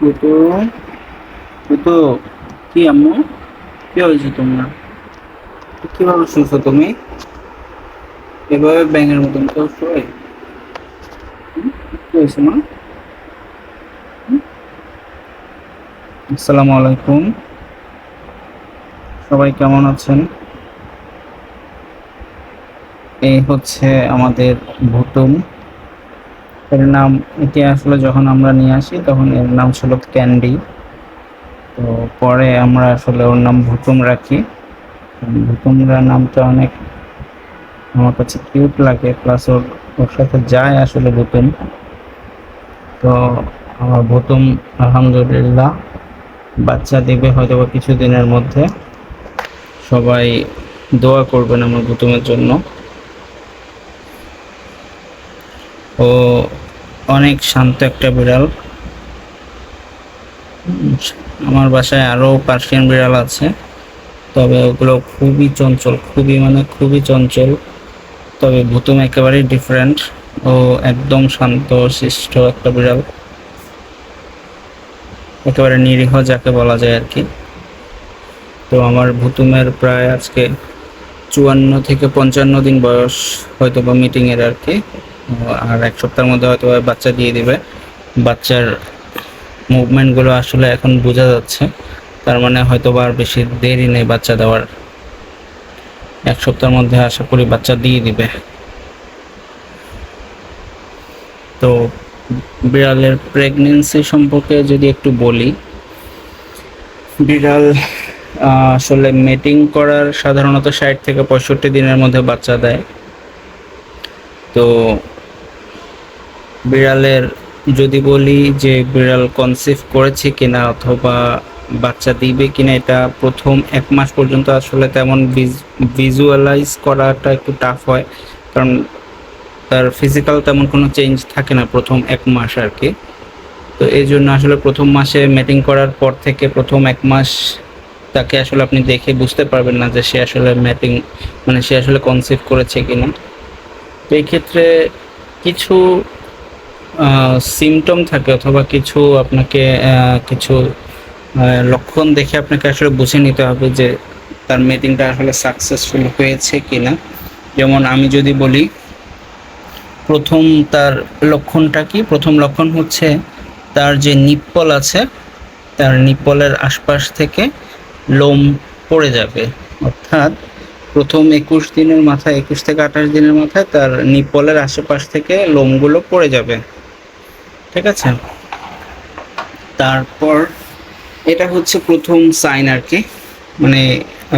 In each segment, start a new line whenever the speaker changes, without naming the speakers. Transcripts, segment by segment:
বুতু বুতু কি আম্মু কি হয়েছে তোমার কীভাবে শুনছো তুমি এভাবে ব্যাঙের মতন কেউ শোয় কি হয়েছে মা আসসালামু আলাইকুম সবাই কেমন আছেন এই হচ্ছে আমাদের ভুতুম এর নাম এটি আসলে যখন আমরা নিয়ে আসি, তখন এর নাম ছিল ক্যান্ডি। তো পরে আমরা আসলে ওর নাম ভুতুম রাখি ভুতুমরা নামটা অনেক আমার কাছে কিউট লাগে প্লাস ওর ওর সাথে যায় আসলে ভুতুম। তো আমার ভুতুম, আলহামদুলিল্লাহ, বাচ্চা দিবে হয়তো বা কিছুদিনের মধ্যে। সবাই দোয়া করবেন আমার ভুতুমের জন্য। ও অনেক শান্ত একটা বিড়াল। আমার বাসায় আরও পার্সিয়ান বিড়াল আছে, তবে ওগুলো খুবই চঞ্চল, খুবই মানে খুবই চঞ্চল, তবে ভুতুম একেবারেই ডিফারেন্ট ও একদম শান্ত, শিষ্ট একটা বিড়াল। একেবারে নিরীহ যাকে বলা যায় আর কি। তো আমার ভুতুমের প্রায় আজকে চুয়ান্ন থেকে পঞ্চান্ন দিন বয়স হয়তো বা মিটিংয়ের আর কি। আর এক সপ্তাহের মধ্যে হয়তো বাচ্চা দিয়ে দিবে। বাচ্চার মুভমেন্টগুলো আসলে এখন বোঝা যাচ্ছে। তার মানে হয়তো বা আর বেশি দেরি নেই বাচ্চা দেওয়ার। এক সপ্তাহের মধ্যে আশা করি বাচ্চা দিয়ে দিবে। তো বিড়ালের প্রেগনেন্সি সম্পর্কে যদি একটু বলি, বিড়াল আসলে মেটিং করার সাধারণত ষাট থেকে পঁয়ষট্টি দিনের মধ্যে বাচ্চা দেয়। তো বিড়ালের, যদি বলি যে বিড়াল কনসিভ করেছে কিনা অথবা বাচ্চা দিবে কিনা, এটা প্রথম এক মাস পর্যন্ত আসলে তেমন ভিজুয়ালাইজ করাটা একটু টাফ হয়। কারণ তার ফিজিক্যাল তেমন কোনো চেঞ্জ থাকে না প্রথম এক মাস আর কি। তো এই জন্য আসলে প্রথম মাসে মেটিং করার পর থেকে প্রথম এক মাস তাকে আসলে আপনি দেখে বুঝতে পারবেন না যে সে আসলে ম্যাটিং মানে সে আসলে কনসিভ করেছে কিনা। তো এই ক্ষেত্রে কিছু সিমটম থাকে অথবা কিছু আপনাকে কিছু লক্ষণ দেখে আপনাকে আসলে বুঝে নিতে হবে যে তার মিটিংটা আসলে সাকসেসফুল হয়েছে কিনা। যেমন আমি যদি বলি, প্রথম তার লক্ষণটা কি? প্রথম লক্ষণ হচ্ছে তার যে নিপ্পল আছে, তার নিপ্পলের আশপাশ থেকে লোম পড়ে যাবে। অর্থাৎ প্রথম একুশ দিনের মাথায়, একুশ থেকে আঠাশ দিনের মাথায় তার নিপ্পলের আশেপাশ থেকে লোমগুলো পড়ে যাবে। ঠিক আছে? তারপর এটা হচ্ছে প্রথম সাইন আর কি। মানে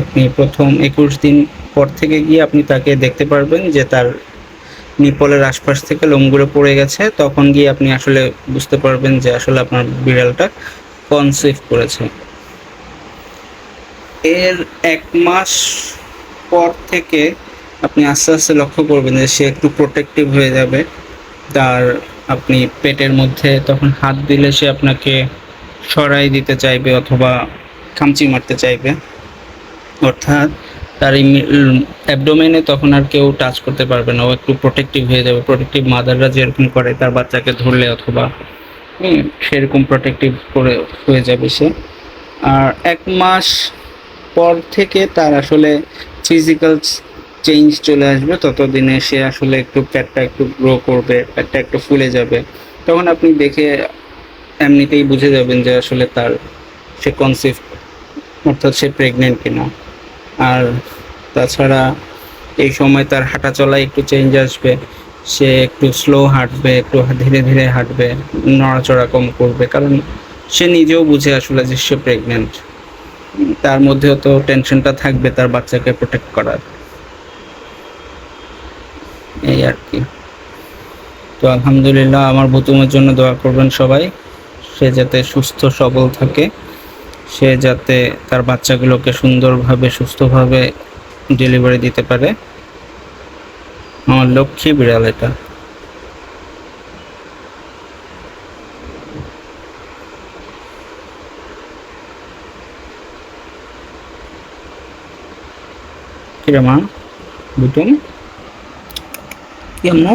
আপনি প্রথম একুশ দিন পর থেকে গিয়ে আপনি তাকে দেখতে পারবেন যে তার নিপলের আশপাশ থেকে লোমগুলো পড়ে গেছে। তখন গিয়ে আপনি আসলে বুঝতে পারবেন যে আসলে আপনার বিড়ালটা কনসিভ করেছে। এর এক মাস পর থেকে আপনি আস্তে আস্তে লক্ষ্য করবেন যে সে একটু প্রোটেক্টিভ হয়ে যাবে। তার আপনি পেটের মধ্যে তখন হাত দিলে সে আপনাকে সরাই দিতে চাইবে অথবা খামচি মারতে চাইবে। অর্থাৎ তার অ্যাবডোমেনে তখন আর কেউ টাচ করতে পারবে না। ও একটু প্রোটেক্টিভ হয়ে যাবে। প্রোটেক্টিভ মাদাররা যেরকম করে, তার বাচ্চাকে ধরলে অথবা সেরকম প্রোটেক্টিভ করে হয়ে যাবে সে। আর এক মাস পর থেকে তার আসলে ফিজিক্যাল চেঞ্জ চলে আসবে, ততদিনে সে আসলে একটু প্যাটটা একটু গ্রো করবে প্যাটটা একটু ফুলে যাবে। তখন আপনি দেখে এমনিতেই বুঝে যাবেন যে আসলে তার সে কনসিভ অর্থাৎ সে প্রেগনেন্ট কিনা। আর তাছাড়া এই সময় তার হাঁটা চলায় একটু চেঞ্জ আসবে, সে একটু স্লো হাঁটবে, একটু ধীরে ধীরে হাঁটবে, নড়াচড়া কম করবে। কারণ সে নিজেও বুঝে আসলে যে সে প্রেগনেন্ট তার মধ্যেও তো টেনশনটা থাকবে তার বাচ্চাকে প্রোটেক্ট করার। এই আর কি। তো আলহামদুলিল্লাহ আমার ভুতুমের জন্য দোয়া করবেন সবাই। সে যাতে সুস্থ, সবল থাকে। সে যাতে তার বাচ্চাগুলোকে সুন্দরভাবে, সুস্থভাবে ডেলিভারি দিতে পারে। আমার লক্ষ্মী বিড়াল এটা। কিরে মা? বুতুম? কি আম্মু